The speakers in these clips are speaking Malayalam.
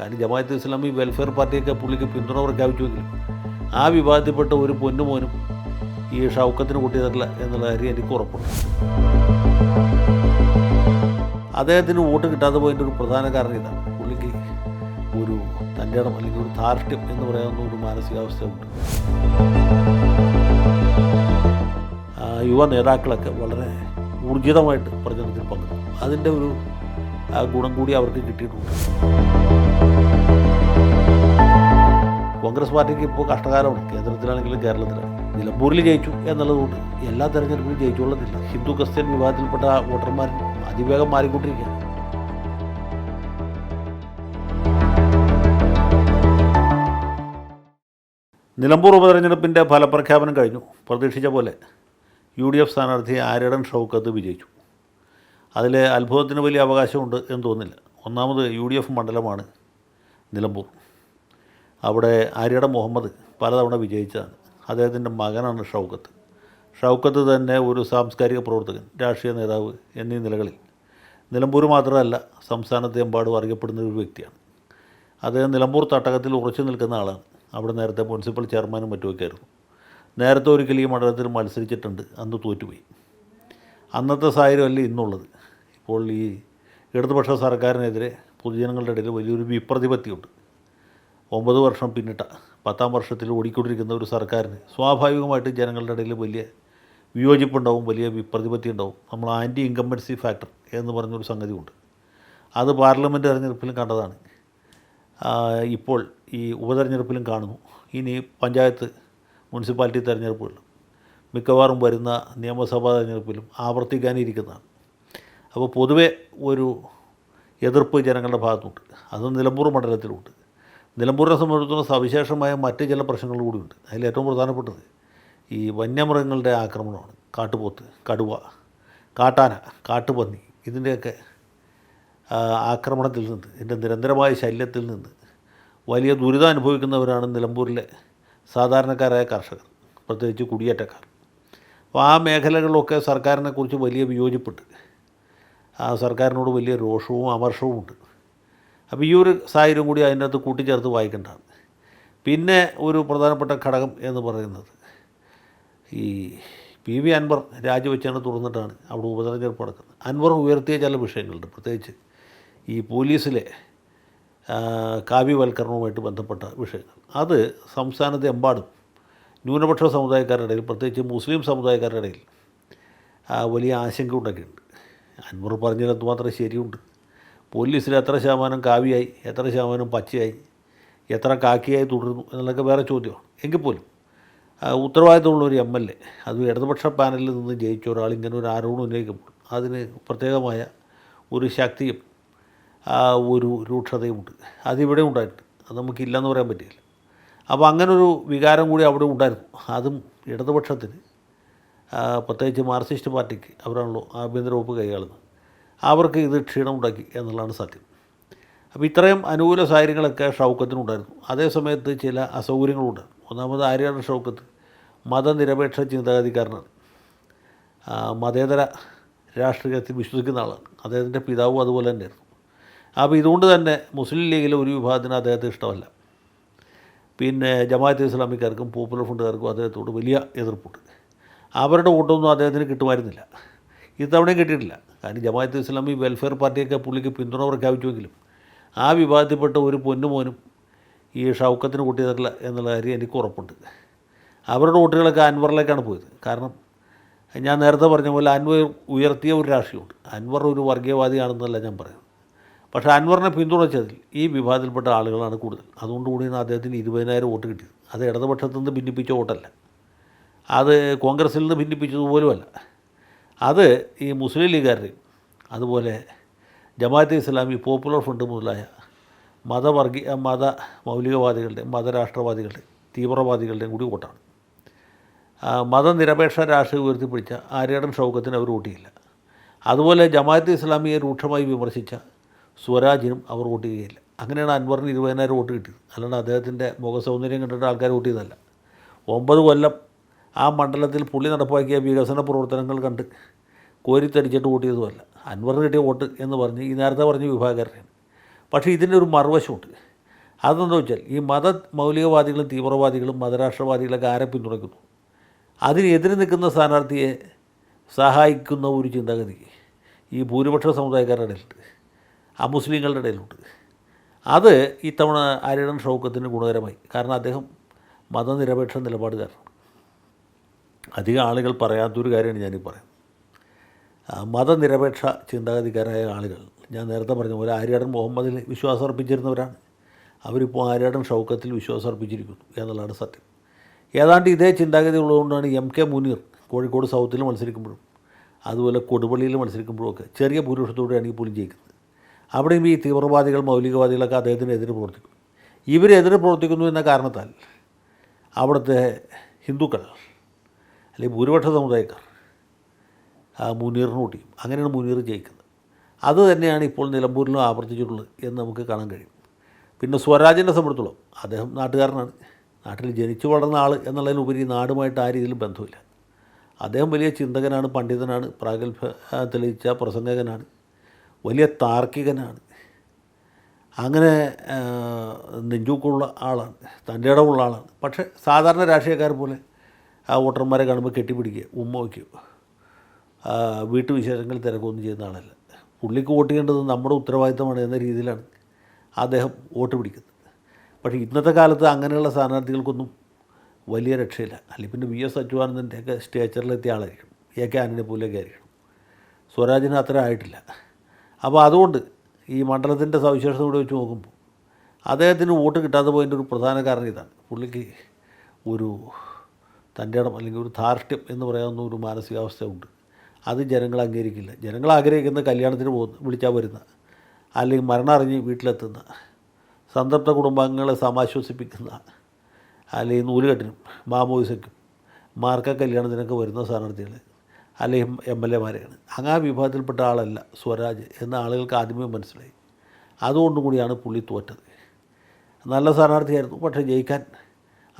കാരണം ജമാഅത്ത് ഇസ്ലാമി വെൽഫെയർ പാർട്ടിയൊക്കെ പുള്ളിക്ക് പിന്തുണ പ്രഖ്യാപിച്ചുവെങ്കിലും ആ വിവാദത്തിൽപ്പെട്ട ഒരു പൊന്നുമോനും ഈ ഷൗക്കത്തിന് കൂട്ടിയതല്ല എന്നുള്ള കാര്യം എനിക്ക് ഉറപ്പുണ്ട്. അദ്ദേഹത്തിന് വോട്ട് കിട്ടാതെ പോയതിന്റെ ഒരു പ്രധാന കാരണം ഇതാണ്. പുള്ളിക്ക് ഒരു തന്റെ അല്ലെങ്കിൽ ഒരു ധാർഷ്ട്യം എന്ന് പറയാവുന്ന ഒരു മാനസികാവസ്ഥയുണ്ട് യുവ നേതാക്കളൊക്കെ വളരെ ഊർജിതമായിട്ട് പ്രചരണത്തിൽ പങ്കെടുക്കും. അതിന്റെ ഒരു ഗുണം കൂടി അവർക്ക് കിട്ടിയിട്ടുണ്ട്. കോൺഗ്രസ് പാർട്ടിക്ക് ഇപ്പോൾ കഷ്ടകാലമാണ്. കേന്ദ്രത്തിലാണെങ്കിലും കേരളത്തിലാണ് നിലമ്പൂരിൽ ജയിച്ചു എന്നുള്ളതുകൊണ്ട് എല്ലാ തെരഞ്ഞെടുപ്പിലും ജയിച്ചുകൊള്ളുന്നില്ല ഹിന്ദു ക്രിസ്ത്യൻ വിഭാഗത്തിൽപ്പെട്ട വോട്ടർമാർ അതിവേഗം മാറിക്കൊണ്ടിരിക്കുകയാണ്. നിലമ്പൂർ ഉപതെരഞ്ഞെടുപ്പിന്റെ ഫലപ്രഖ്യാപനം കഴിഞ്ഞു. പ്രതീക്ഷിച്ച പോലെ യു ഡി എഫ് സ്ഥാനാർത്ഥി ആര്യടൻ ഷൗക്കത്ത് വിജയിച്ചു. അതിൽ അത്ഭുതത്തിന് വലിയ അവകാശമുണ്ട് എന്ന് തോന്നുന്നില്ല ഒന്നാമത് യു ഡി എഫ് മണ്ഡലമാണ് നിലമ്പൂർ. അവിടെ ആര്യട മുഹമ്മദ് പലതവണ വിജയിച്ചതാണ്. അദ്ദേഹത്തിന്റെ മകനാണ് ഷൗക്കത്ത്. ഷൗക്കത്ത് തന്നെ ഒരു സാംസ്കാരിക പ്രവർത്തകൻ രാഷ്ട്രീയ നേതാവ് എന്നീ നിലകളിൽ. നിലമ്പൂർ മാത്രമല്ല സംസ്ഥാനത്തെ എമ്പാടും അറിയപ്പെടുന്ന ഒരു വ്യക്തിയാണ്. അദ്ദേഹം നിലമ്പൂർ തട്ടകത്തിൽ ഉറച്ചു നിൽക്കുന്ന ആളാണ്. അവിടെ നേരത്തെ മുനിസിപ്പൽ ചെയർമാനും മറ്റുമൊക്കെ ആയിരുന്നു. നേരത്തെ ഒരിക്കൽ ഈ മണ്ഡലത്തിൽ മത്സരിച്ചിട്ടുണ്ട് അന്ന് തോറ്റുപോയി. അന്നത്തെ സാഹചര്യമല്ല ഇന്നുള്ളത്. ഇപ്പോൾ ഈ ഇടതുപക്ഷ സർക്കാരിനെതിരെ പൊതുജനങ്ങളുടെ ഇടയിൽ വലിയൊരു വിപ്രതിപത്തിയുണ്ട്. ഒമ്പത് വർഷം പിന്നിട്ട പത്താം വർഷത്തിൽ ഓടിക്കൊണ്ടിരിക്കുന്ന ഒരു സർക്കാരിന് സ്വാഭാവികമായിട്ടും ജനങ്ങളുടെ ഇടയിൽ വലിയ വിയോജിപ്പുണ്ടാവും വലിയ പ്രതിപത്തി ഉണ്ടാവും നമ്മൾ ആന്റി ഇൻകമ്പൻസി ഫാക്ടർ എന്ന് പറഞ്ഞൊരു സംഗതിയുണ്ട്. അത് പാർലമെന്റ് തെരഞ്ഞെടുപ്പിലും കണ്ടതാണ്. ഇപ്പോൾ ഈ ഉപതെരഞ്ഞെടുപ്പിലും കാണുന്നു. ഇനി പഞ്ചായത്ത് മുനിസിപ്പാലിറ്റി തെരഞ്ഞെടുപ്പുകൾ മിക്കവാറും വരുന്ന നിയമസഭാ തെരഞ്ഞെടുപ്പിലും ആവർത്തിക്കാനിരിക്കുന്നതാണ്. അപ്പോൾ പൊതുവെ ഒരു എതിർപ്പ് ജനങ്ങളുടെ ഭാഗത്തുണ്ട്. അത് നിലമ്പൂർ മണ്ഡലത്തിലുണ്ട്. നിലമ്പൂരിനെ സംബന്ധിച്ചിടത്തോളം സവിശേഷമായ മറ്റ് ചില പ്രശ്നങ്ങൾ കൂടിയുണ്ട്. അതിൽ ഏറ്റവും പ്രധാനപ്പെട്ടത് ഈ വന്യമൃഗങ്ങളുടെ ആക്രമണമാണ്. കാട്ടുപോത്ത് കടുവ കാട്ടാന കാട്ടുപന്നി ഇതിന്റെയൊക്കെ ആക്രമണത്തിൽ നിന്ന് ഇതിന്റെ നിരന്തരമായ ശല്യത്തിൽ നിന്ന് വലിയ ദുരിതം അനുഭവിക്കുന്നവരാണ് നിലമ്പൂരിലെ സാധാരണക്കാരായ കർഷകർ പ്രത്യേകിച്ച് കുടിയേറ്റക്കാർ. അപ്പോൾ ആ മേഖലകളിലൊക്കെ സർക്കാരിനെക്കുറിച്ച് വലിയ വിയോജിപ്പുണ്ട്. ആ സർക്കാരിനോട് വലിയ രോഷവും അമർഷവും ഉണ്ട് അപ്പോൾ ഈ ഒരു സാഹചര്യം കൂടി അതിന്റെ അകത്ത് കൂട്ടിച്ചേർത്ത് വായിക്കേണ്ടതാണ്. പിന്നെ ഒരു പ്രധാനപ്പെട്ട ഘടകം എന്ന് പറയുന്നത് ഈ പി വി അൻവർ രാജിവെച്ചാണ് തുറന്നിട്ടാണ് അവിടെ ഉപതെരഞ്ഞെടുപ്പ് നടക്കുന്നത്. അൻവർ ഉയർത്തിയ ചില വിഷയങ്ങളുണ്ട്. പ്രത്യേകിച്ച് ഈ പോലീസിലെ കാവ്യവൽക്കരണവുമായിട്ട് ബന്ധപ്പെട്ട വിഷയങ്ങൾ. അത് സംസ്ഥാനത്തെ എമ്പാടും ന്യൂനപക്ഷ സമുദായക്കാരുടെ ഇടയിൽ പ്രത്യേകിച്ച് മുസ്ലിം സമുദായക്കാരുടെ ഇടയിൽ വലിയ ആശങ്ക ഉണ്ടാക്കിയിട്ടുണ്ട് അൻവർ പറഞ്ഞതിനകത്ത് മാത്രമേ ശരിയുണ്ട് പോലീസിൽ എത്ര ശതമാനം കാവിയായി എത്ര ശതമാനം പച്ചയായി എത്ര കാക്കിയായി തുടരുന്നു എന്നുള്ളതൊക്കെ വേറെ ചോദ്യമാണ്. എങ്കിൽ പോലും ഉത്തരവാദിത്തമുള്ളൊരു എം എൽ എ അത് ഇടതുപക്ഷ പാനലിൽ നിന്ന് ജയിച്ച ഒരാൾ ഇങ്ങനെ ഒരു ആരോപണം ഉന്നയിക്കുമ്പോൾ അതിന് പ്രത്യേകമായ ഒരു ശക്തിയും ഒരു രൂക്ഷതയുമുണ്ട്. അതിവിടെ ഉണ്ടായിട്ടുണ്ട്. അത് നമുക്കില്ലെന്ന് പറയാൻ പറ്റില്ല. അപ്പോൾ അങ്ങനൊരു വികാരം കൂടി അവിടെ ഉണ്ടായിരുന്നു. അതും ഇടതുപക്ഷത്തിന് പ്രത്യേകിച്ച് മാർക്സിസ്റ്റ് പാർട്ടിക്ക് അവരാണല്ലോ ആഭ്യന്തര വകുപ്പ് കൈകാളുന്നത് അവർക്ക് ഇത് ക്ഷീണമുണ്ടാക്കി എന്നുള്ളതാണ് സത്യം. അപ്പോൾ ഇത്രയും അനുകൂല സാഹചര്യങ്ങളൊക്കെ ഷൗക്കത്തിനുണ്ടായിരുന്നു. അതേസമയത്ത് ചില അസൗകര്യങ്ങളുണ്ട്. ഒന്നാമത് ആര്യാണ് ഷൗക്കത്ത് മതനിരപേക്ഷ ചിന്താഗതിക്കാരനാണ്. മതേതര രാഷ്ട്രീയത്തിൽ വിശ്വസിക്കുന്ന ആളാണ്. അദ്ദേഹത്തിന്റെ പിതാവും അതുപോലെ തന്നെയായിരുന്നു. അപ്പോൾ ഇതുകൊണ്ട് തന്നെ മുസ്ലിം ലീഗിലെ ഒരു വിഭാഗത്തിന് അദ്ദേഹത്തെ ഇഷ്ടമല്ല. പിന്നെ ജമാഅത്ത് ഇസ്ലാമിക്കാർക്കും പോപ്പുലർ ഫ്രണ്ടുകാർക്കും അദ്ദേഹത്തോട് വലിയ എതിർപ്പുണ്ട്. അവരുടെ വോട്ടൊന്നും അദ്ദേഹത്തിന് കിട്ടുമായിരുന്നില്ല. ഇത്തവണയും കിട്ടിയിട്ടില്ല. കാരണം ജമാഅത്ത് ഇസ്ലാമി വെൽഫെയർ പാർട്ടിയൊക്കെ പുള്ളിക്ക് പിന്തുണ പ്രഖ്യാപിച്ചുവെങ്കിലും ആ വിഭാഗത്തിൽപ്പെട്ട ഒരു പൊന്നുമോനും ഈ ഷൗക്കത്തിന് കൂട്ടിയതല്ല എന്നുള്ള കാര്യം എനിക്ക് ഉറപ്പുണ്ട്. അവരുടെ വോട്ടുകളൊക്കെ അൻവറിലേക്കാണ് പോയത്. കാരണം ഞാൻ നേരത്തെ പറഞ്ഞ പോലെ അൻവർ ഉയർത്തിയ ഒരു രാഷ്ട്രീയമുണ്ട്. അൻവർ ഒരു വർഗീയവാദിയാണെന്നല്ല ഞാൻ പറയുന്നത്. പക്ഷേ അൻവറിനെ പിന്തുണച്ചതിൽ ഈ വിഭാഗത്തിൽപ്പെട്ട ആളുകളാണ് കൂടുതൽ. അതുകൊണ്ടുകൂടിയാണ് അദ്ദേഹത്തിന് ഇരുപതിനായിരം വോട്ട് കിട്ടിയത്. അത് ഇടതുപക്ഷത്തു നിന്ന് ഭിന്നിപ്പിച്ച വോട്ടല്ല. അത് കോൺഗ്രസിൽ നിന്ന് ഭിന്നിപ്പിച്ചതുപോലുമല്ല. അത് ഈ മുസ്ലിം ലീഗുകാരുടെയും അതുപോലെ ജമാഅത്തെ ഇസ്ലാമി പോപ്പുലർ ഫ്രണ്ട് മുതലായ മതവർഗീയ മത മൗലികവാദികളുടെ മതരാഷ്ട്രവാദികളുടെ തീവ്രവാദികളുടെയും കൂടി വോട്ടാണ്. മതനിരപേക്ഷ രാഷ്ട്രീയം ഉയർത്തിപ്പിടിച്ച ആര്യടൻ ഷൗക്കത്തിന് അവർ വോട്ടിയില്ല അതുപോലെ ജമാഅത്ത് ഇസ്ലാമിയെ രൂക്ഷമായി വിമർശിച്ച സ്വരാജിനും അവർ വോട്ട് ചെയ്യുകയില്ല അങ്ങനെയാണ് അൻവറിന് ഇരുപതിനായിരം വോട്ട് കിട്ടിയത്. അല്ലാണ്ട് അദ്ദേഹത്തിന്റെ മുഖസൗന്ദര്യം കണ്ടിട്ട് ആൾക്കാർ വോട്ട് ചെയ്തതല്ല. ഒമ്പത് കൊല്ലം ആ മണ്ഡലത്തിൽ പുള്ളി നടപ്പാക്കിയ വികസന പ്രവർത്തനങ്ങൾ കണ്ട് കോരിത്തരിച്ചിട്ട് വോട്ട് ചെയ്തതുമല്ല അൻവറിന് കിട്ടിയ വോട്ട് എന്ന് പറഞ്ഞ് ഈ നേരത്തെ പറഞ്ഞ വിഭാഗക്കാരനാണ് പക്ഷേ ഇതിന്റെ ഒരു മറുവശമുണ്ട്. അതെന്താ വെച്ചാൽ ഈ മത മൗലികവാദികളും തീവ്രവാദികളും മതരാഷ്ട്രവാദികളൊക്കെ ആരെ പിന്തുണയ്ക്കുന്നു? അതിനെതിരെ നിൽക്കുന്ന സ്ഥാനാർത്ഥിയെ സഹായിക്കുന്ന ഒരു ചിന്താഗതി ഈ ഭൂരിപക്ഷ സമുദായക്കാരുടെ ഇടയിലുണ്ട്. അമുസ്ലിങ്ങളുടെ ഇടയിലുണ്ട്. അത് ഇത്തവണ ആര്യടൻ ഷൗക്കത്തിന് ഗുണകരമായി. കാരണം അദ്ദേഹം മതനിരപേക്ഷ നിലപാടുകാരനാണ്. അധികം ആളുകൾ പറയാത്തൊരു കാര്യമാണ് ഞാനീ പറയാം മതനിരപേക്ഷ ചിന്താഗതിക്കാരായ ആളുകൾ ഞാൻ നേരത്തെ പറഞ്ഞ പോലെ ആര്യാടൻ മുഹമ്മദിൽ വിശ്വാസം അർപ്പിച്ചിരുന്നവരാണ്. അവരിപ്പോൾ ആര്യാടൻ ഷൗക്കത്തിൽ വിശ്വാസം അർപ്പിച്ചിരിക്കുന്നു എന്നുള്ളതാണ് സത്യം. ഏതാണ്ട് ഇതേ ചിന്താഗതി ഉള്ളതുകൊണ്ടാണ് എം കെ മുനീർ കോഴിക്കോട് സൗത്തിൽ മത്സരിക്കുമ്പോഴും അതുപോലെ കൊടുപള്ളിയിൽ മത്സരിക്കുമ്പോഴും ഒക്കെ ചെറിയ ഭൂരിപക്ഷത്തോടെയാണ് ഈ പോലും ജയിക്കുന്നത്. അവിടെയും ഈ തീവ്രവാദികൾ മൗലികവാദികളൊക്കെ അദ്ദേഹത്തിനെതിരെ പ്രവർത്തിക്കും ഇവരെതിരെ പ്രവർത്തിക്കുന്നു എന്ന കാരണത്താൽ അവിടുത്തെ ഹിന്ദുക്കൾ അല്ലെങ്കിൽ ഭൂരിപക്ഷ സമുദായക്കാർ. ആ മുനീറിന് വോട്ട് അങ്ങനെയാണ് മുനീർ ജയിക്കുന്നത്. അത് തന്നെയാണ് ഇപ്പോൾ നിലമ്പൂരിലും ആവർത്തിച്ചിട്ടുള്ളത് എന്ന് നമുക്ക് കാണാൻ കഴിയും. പിന്നെ സ്വരാജിനെ സംബന്ധിച്ചോളം അദ്ദേഹം നാട്ടുകാരനാണ്. നാട്ടിൽ ജനിച്ചു വളർന്ന ആൾ എന്നുള്ളതിനുപരി നാടുമായിട്ട് ആ രീതിയിലും ബന്ധമില്ല. അദ്ദേഹം വലിയ ചിന്തകനാണ് പണ്ഡിതനാണ് പ്രാഗൽഭ തെളിയിച്ച പ്രസംഗകനാണ് വലിയ താർക്കികനാണ്. അങ്ങനെ നെഞ്ചൂക്കുള്ള ആളാണ് തന്റെ ഇടമുള്ള ആളാണ്. പക്ഷേ സാധാരണ രാഷ്ട്രീയക്കാരെ പോലെ ആ വോട്ടർമാരെ കാണുമ്പോൾ കെട്ടിപ്പിടിക്കുക ഉമ്മ വയ്ക്കും. വീട്ടു വിശേഷങ്ങൾ തിരക്കൊന്നും ചെയ്യുന്ന ആളല്ല. പുള്ളിക്ക് വോട്ട് ചെയ്യേണ്ടത് നമ്മുടെ ഉത്തരവാദിത്തമാണ് എന്ന രീതിയിലാണ് അദ്ദേഹം വോട്ട് പിടിക്കുന്നത്. പക്ഷേ ഇന്നത്തെ കാലത്ത് അങ്ങനെയുള്ള സ്ഥാനാർത്ഥികൾക്കൊന്നും വലിയ രക്ഷയില്ല. അല്ലെങ്കിൽ പിന്നെ വി എസ് അച്യുതാനന്ദന്റെയൊക്കെ സ്റ്റേച്ചറിലെത്തിയ ആളായിരിക്കും എ കെ ആനിനെ പോലെയൊക്കെ ആയിരിക്കും സ്വരാജിന് അത്ര ആയിട്ടില്ല. അപ്പോൾ അതുകൊണ്ട് ഈ മണ്ഡലത്തിന്റെ സവിശേഷത കൂടെ വെച്ച് നോക്കുമ്പോൾ അദ്ദേഹത്തിന് വോട്ട് കിട്ടാതെ പോയതിന്റെ ഒരു പ്രധാന കാരണം ഇതാണ്. പുള്ളിക്ക് ഒരു തന്റെ ഇടം അല്ലെങ്കിൽ ഒരു ധാർഷ്ട്യം എന്ന് പറയാവുന്ന ഒരു മാനസികാവസ്ഥയുണ്ട്. അത് ജനങ്ങൾ അംഗീകരിക്കില്ല. ജനങ്ങൾ ആഗ്രഹിക്കുന്ന കല്യാണത്തിന് പോകുന്ന വിളിച്ചാൽ വരുന്ന അല്ലെങ്കിൽ മരണം അറിഞ്ഞ് വീട്ടിലെത്തുന്ന സംതൃപ്ത കുടുംബാംഗങ്ങളെ സമാശ്വസിപ്പിക്കുന്ന അല്ലെങ്കിൽ നൂലുകെട്ടിനും മാമോയിസയ്ക്കും മാർക്ക കല്യാണത്തിനൊക്കെ വരുന്ന സ്ഥാനാർത്ഥികൾ അല്ലെങ്കിൽ എം എൽ എമാരെയാണ് അങ്ങ് ആ വിഭാഗത്തിൽപ്പെട്ട ആളല്ല സ്വരാജ് എന്ന ആളുകൾക്ക് ആദ്യമേ മനസ്സിലായി. അതുകൊണ്ടും കൂടിയാണ് പുള്ളി തോറ്റത്. നല്ല സ്ഥാനാർത്ഥിയായിരുന്നു പക്ഷേ ജയിക്കാൻ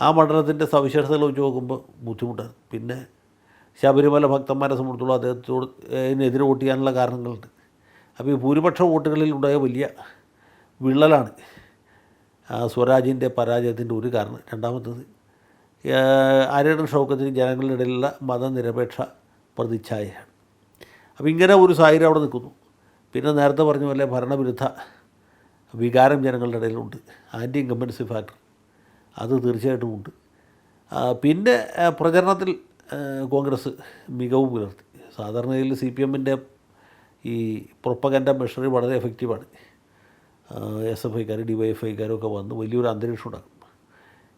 ആ മണ്ഡലത്തിന്റെ സവിശേഷതകൾ വെച്ച് നോക്കുമ്പോൾ ബുദ്ധിമുട്ടാണ്. പിന്നെ ശബരിമല ഭക്തന്മാരെ സംബന്ധിച്ചോളം അദ്ദേഹത്തോട് അതിനെതിരെ വോട്ട് ചെയ്യാനുള്ള കാരണങ്ങളുണ്ട്. അപ്പോൾ ഈ ഭൂരിപക്ഷ വോട്ടുകളിൽ ഉണ്ടായ വലിയ വിള്ളലാണ് സ്വരാജിന്റെ പരാജയത്തിന്റെ ഒരു കാരണം. രണ്ടാമത്തത് ആര്യടൻ ഷൗക്കത്തിന് ജനങ്ങളുടെ ഇടയിലുള്ള മതനിരപേക്ഷ പ്രതിച്ഛായയാണ്. അപ്പോൾ ഇങ്ങനെ ഒരു സാഹചര്യം അവിടെ നിൽക്കുന്നു. പിന്നെ നേരത്തെ പറഞ്ഞ പോലെ ഭരണവിരുദ്ധ വികാരം ജനങ്ങളുടെ ഇടയിലുണ്ട്. Anti incumbency factor. അത് തീർച്ചയായിട്ടും ഉണ്ട്. പിന്നെ പ്രചരണത്തിൽ കോൺഗ്രസ് മികവ് പുലർത്തി. സാധാരണയിൽ സി പി എമ്മിന്റെ ഈ പ്രൊപ്പഗൻഡ മെഷറി വളരെ എഫക്റ്റീവാണ്. എസ് എഫ് ഐക്കാർ ഡി വൈ എഫ് ഐക്കാരൊക്കെ വന്ന് വലിയൊരു അന്തരീക്ഷം ഉണ്ടാക്കും.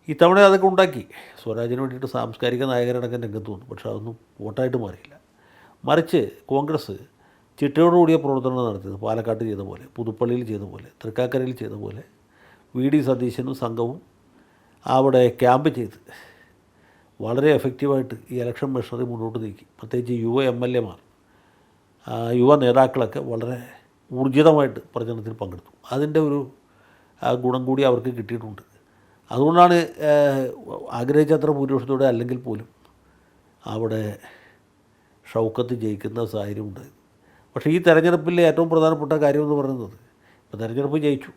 ഇത്തവണ അതൊക്കെ ഉണ്ടാക്കി. സ്വരാജിന് വേണ്ടിയിട്ട് സാംസ്കാരിക നായകരടക്കം രംഗത്ത് വന്നു. പക്ഷെ അതൊന്നും വോട്ടായിട്ട് മാറിയില്ല. മറിച്ച് കോൺഗ്രസ് ചിട്ടയോടുകൂടിയ പ്രവർത്തനം നടത്തിയത്. പാലക്കാട്ട് ചെയ്ത പോലെ പുതുപ്പള്ളിയിൽ ചെയ്ത പോലെ തൃക്കാക്കരയിൽ ചെയ്ത പോലെ വി ഡി സതീശനും സംഘവും അവിടെ ക്യാമ്പ് ചെയ്ത് വളരെ എഫക്റ്റീവായിട്ട് ഈ ഇലക്ഷൻ മെഷീനറി മുന്നോട്ട് നീക്കി. പ്രത്യേകിച്ച് യുവ എം എൽ എമാർ യുവ നേതാക്കളൊക്കെ വളരെ ഊർജിതമായിട്ട് പ്രചരണത്തിൽ പങ്കെടുത്തു. അതിന്റെ ഒരു ഗുണം കൂടി അവർക്ക് കിട്ടിയിട്ടുണ്ട്. അതുകൊണ്ടാണ് ആഗ്രഹിച്ചത്ര ഭൂരിപക്ഷത്തോടെ അല്ലെങ്കിൽ പോലും അവിടെ ഷൗക്കത്ത് ജയിക്കുന്ന സാഹചര്യം ഉണ്ടായത്. പക്ഷേ ഈ തെരഞ്ഞെടുപ്പിലെ ഏറ്റവും പ്രധാനപ്പെട്ട കാര്യമെന്ന് പറയുന്നത് ഇപ്പോൾ തെരഞ്ഞെടുപ്പ് ജയിച്ചു.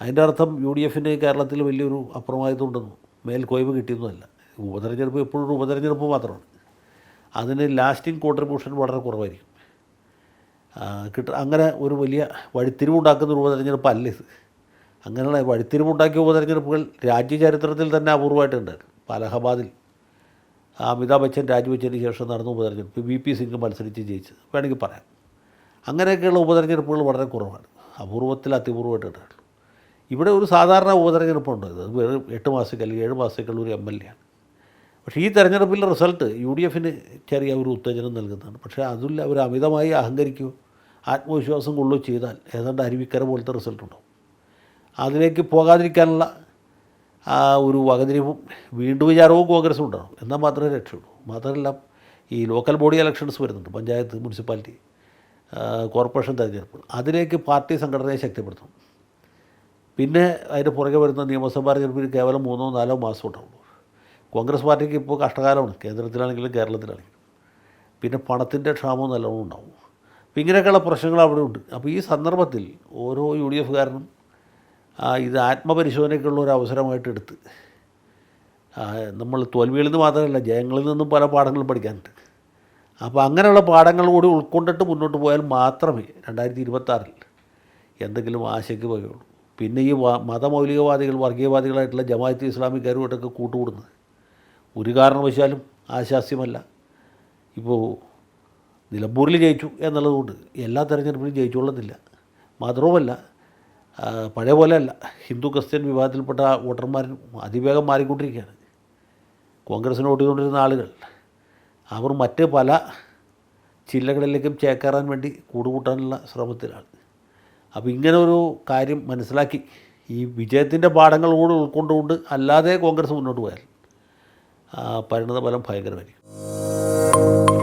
അതിന്റെ അർത്ഥം യു ഡി എഫിന് കേരളത്തിൽ വലിയൊരു അപ്രമാദിത്വം ഉണ്ടെന്നും മേൽക്കോയ്മ കിട്ടിയൊന്നുമല്ല. ഉപതെരഞ്ഞെടുപ്പ് എപ്പോഴും ഒരു ഉപതെരഞ്ഞെടുപ്പ് മാത്രമാണ്. അതിന് ലാസ്റ്റിംഗ് കോൺട്രിബ്യൂഷൻ വളരെ കുറവായിരിക്കും. കിട്ട അങ്ങനെ ഒരു വലിയ വഴിത്തിരിവുണ്ടാക്കുന്ന ഒരു ഉപതെരഞ്ഞെടുപ്പ് അല്ല ഇത്? അങ്ങനെയുള്ള വഴിത്തിരിവുണ്ടാക്കിയ ഉപതെരഞ്ഞെടുപ്പുകൾ രാജ്യചരിത്രത്തിൽ തന്നെ അപൂർവമായിട്ടുണ്ടായിരുന്നു ഇപ്പോൾ അലഹബാദിൽ അമിതാഭ് ബച്ചൻ രാജിവെച്ചതിന് ശേഷം നടന്ന ഉപതെരഞ്ഞെടുപ്പ് വി പി സിംഗ് മത്സരിച്ച് ജയിച്ചത്. വേണമെങ്കിൽ പറയാം. അങ്ങനെയൊക്കെയുള്ള ഉപതെരഞ്ഞെടുപ്പുകൾ വളരെ കുറവാണ്. അപൂർവത്തിൽ അത്യപൂർവമായിട്ടുണ്ടായിട്ടുള്ളൂ ഇവിടെ ഒരു സാധാരണ ഉപതെരഞ്ഞെടുപ്പുണ്ട്. ഇത് വെറും എട്ട് മാസത്തേക്ക് അല്ലെങ്കിൽ ഏഴ് മാസത്തേക്കുള്ള ഒരു എം എൽ എ ആണ്. പക്ഷേ ഈ തെരഞ്ഞെടുപ്പിലെ റിസൾട്ട് യു ഡി എഫിന് ചെറിയ ഒരു ഉത്തേജനം നൽകുന്നതാണ്. പക്ഷേ അതിൽ അവർ അമിതമായി അഹങ്കരിക്കുകയോ ആത്മവിശ്വാസം കൊള്ളുകയോ ചെയ്താൽ ഏതാണ്ട് അരുവിക്കര പോലത്തെ റിസൾട്ട് ഉണ്ടാവും. അതിലേക്ക് പോകാതിരിക്കാനുള്ള ഒരു വകതിരിവും വീണ്ടും വിചാരവും കോൺഗ്രസ് ഉണ്ടാവും എന്നാൽ മാത്രമേ രക്ഷയുള്ളൂ. മാത്രമല്ല ഈ ലോക്കൽ ബോഡി ഇലക്ഷൻസ് വരുന്നുണ്ട്. പഞ്ചായത്ത് മുനിസിപ്പാലിറ്റി കോർപ്പറേഷൻ തെരഞ്ഞെടുപ്പ് അതിലേക്ക് പാർട്ടി സംഘടനയെ ശക്തിപ്പെടുത്തണം. പിന്നെ അതിന്റെ പുറകെ വരുന്ന നിയമസഭാ തിരഞ്ഞെടുപ്പിന് കേവലം മൂന്നോ നാലോ മാസം ഉണ്ടാവുള്ളൂ. കോൺഗ്രസ് പാർട്ടിക്ക് ഇപ്പോൾ കഷ്ടകാലമാണ്. കേന്ദ്രത്തിലാണെങ്കിലും കേരളത്തിലാണെങ്കിലും. പിന്നെ പണത്തിന്റെ ക്ഷാമവും നല്ലോണം ഉണ്ടാവും. അപ്പോൾ ഇങ്ങനെയൊക്കെയുള്ള പ്രശ്നങ്ങൾ അവിടെ ഉണ്ട്. അപ്പോൾ ഈ സന്ദർഭത്തിൽ ഓരോ യു ഡി എഫുകാരനും ഇത് ആത്മപരിശോധനയ്ക്കുള്ള ഒരു അവസരമായിട്ട് എടുത്ത് നമ്മൾ തോൽവികളിൽ നിന്ന് മാത്രമല്ല ജയങ്ങളിൽ നിന്നും പല പാഠങ്ങളും പഠിക്കാനുണ്ട്. അപ്പോൾ അങ്ങനെയുള്ള പാഠങ്ങൾ കൂടി ഉൾക്കൊണ്ടിട്ട് മുന്നോട്ട് പോയാൽ മാത്രമേ രണ്ടായിരത്തി ഇരുപത്താറിൽ എന്തെങ്കിലും ആശയ്ക്ക് വകയുള്ളൂ പിന്നെ ഈ മതമൗലികവാദികൾ വർഗീയവാദികളായിട്ടുള്ള ജമാഅത്ത് ഇസ്ലാമിക്കാരുമായിട്ടൊക്കെ കൂട്ടുകൂടുന്നത്. ഒരു കാരണവശാലും ആശാസ്യമല്ല. ഇപ്പോൾ നിലമ്പൂരിൽ ജയിച്ചു എന്നുള്ളതുകൊണ്ട് എല്ലാ തെരഞ്ഞെടുപ്പിലും ജയിച്ചുകൊള്ളുന്നില്ല. മാത്രവുമല്ല പഴയ പഴയ പോലെയല്ല ഹിന്ദു ക്രിസ്ത്യൻ വിഭാഗത്തിൽപ്പെട്ട വോട്ടർമാർ അതിവേഗം മാറിക്കൊണ്ടിരിക്കുകയാണ്. കോൺഗ്രസ്സിന് വോട്ട് ചെയ്തുകൊണ്ടിരുന്ന ആളുകൾ അവർ മറ്റ് പല ജില്ലകളിലേക്കും ചേക്കേറാൻ വേണ്ടി കൂടുകൂട്ടാനുള്ള ശ്രമത്തിലാണ്. അപ്പോൾ ഇങ്ങനെ ഒരു കാര്യം മനസ്സിലാക്കി. ഈ വിജയത്തിന്റെ പാഠങ്ങളോട് ഉൾക്കൊണ്ടുകൊണ്ട് അല്ലാതെ കോൺഗ്രസ് മുന്നോട്ട് പോയാൽ ആ, പരിണത ഫലം ഭയങ്കരമായിരിക്കും.